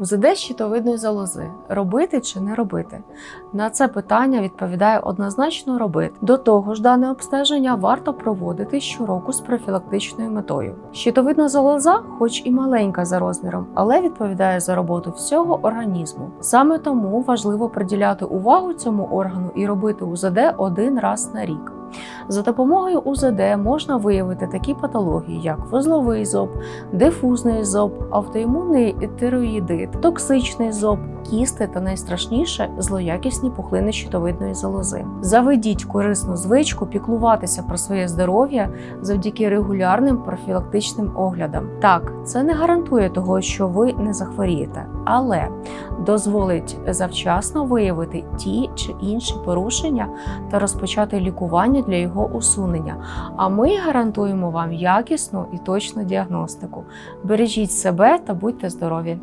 УЗД щитовидної залози робити чи не робити? На це питання відповідає однозначно робити. До того ж, дане обстеження варто проводити щороку з профілактичною метою. Щитовидна залоза, хоч і маленька за розміром, але відповідає за роботу всього організму. Саме тому важливо приділяти увагу цьому органу і робити УЗД один раз на рік. За допомогою УЗД можна виявити такі патології, як вузловий зоб, дифузний зоб, автоімунний тироїдит, токсичний зоб, кісти та найстрашніше злоякісні пухлини щитовидної залози. Заведіть корисну звичку піклуватися про своє здоров'я завдяки регулярним профілактичним оглядам. Так, це не гарантує того, що ви не захворієте, але дозволить завчасно виявити ті чи інші порушення та розпочати лікування для його усунення. А ми гарантуємо вам якісну і точну діагностику. Бережіть себе та будьте здорові!